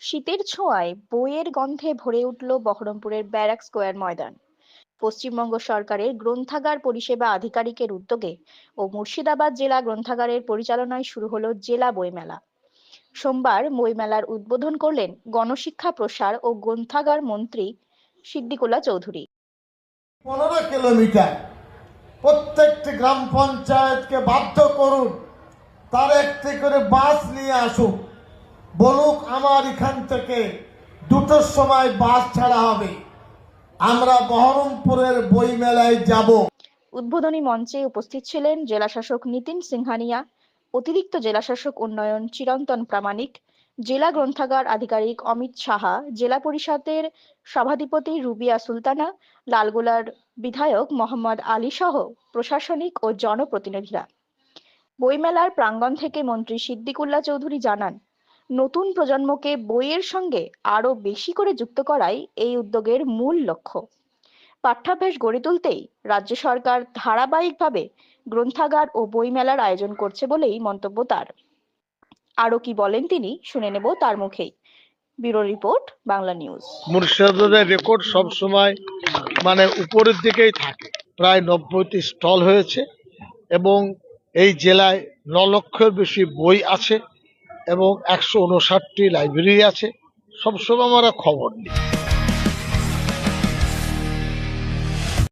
শীতের ছোঁয়ায় বইয়ের গন্ধে ভরে উঠল বহরমপুরের ব্যারাক স্কোয়ার ময়দান। পশ্চিমবঙ্গ সরকারের গ্রন্থাগার পরিষেবা আধিকারিকের উদ্যোগে ও মুর্শিদাবাদ জেলা গ্রন্থাগারের পরিচালনায় শুরু হলো জেলা বইমেলা। সোমবার বইমেলার উদ্বোধন করলেন গণশিক্ষা প্রসার ও গ্রন্থাগার মন্ত্রী সিদ্দিকুল্লাহ চৌধুরী। পনেরো কিলোমিটার প্রত্যেকটি গ্রাম পঞ্চায়েতকে বাধ্য করুন, তার একটি করে বাস নিয়ে আসুক বলুক আমার এখান থেকে দুটোর সময় বাস ছাড়া হবে। আমরা বহরমপুরের বই মেলায় যাব। উদ্বোধনী মঞ্চে উপস্থিত ছিলেন জেলাশাসক নিতিন সিংহানিয়া, অতিরিক্ত জেলাশাসক উন্নয়ন চিরন্তন প্রামাণিক, জেলা গ্রন্থাগার আধিকারিক অমিত সাহা, জেলা পরিষদের সভাধিপতি রুবিয়া সুলতানা, লালগোলার বিধায়ক মোহাম্মদ আলী সহ প্রশাসনিক ও জনপ্রতিনিধিরা। বইমেলার প্রাঙ্গণ থেকে মন্ত্রী সিদ্দিকুল্লাহ চৌধুরী জানান নতুন প্রজন্মকে বইয়ের সঙ্গে আরও বেশি করে যুক্ত করাই এই উদ্যোগের মূল লক্ষ্য। পাঠ্যাভ্যাস গড়ে তুলতেই রাজ্য সরকার ধারাবাহিকভাবে গ্রন্থাগার ও বইমেলার আয়োজন করছে বলেই মন্তব্য তার। আরও কি বলেন তিনি শুনে নেব তার মুখেই। Bureau report, Bangla news. মুর্শিদাবাদের রেকর্ড সব সময় মানে উপরের দিকেই থাকে। প্রায় নব্বইটি স্টল হয়েছে এবং এই জেলায় ন লক্ষের বেশি বই আছে। এবং একশো উনষাটটি লাইব্রেরি আছে। সবসময় আমরা খবর নিই।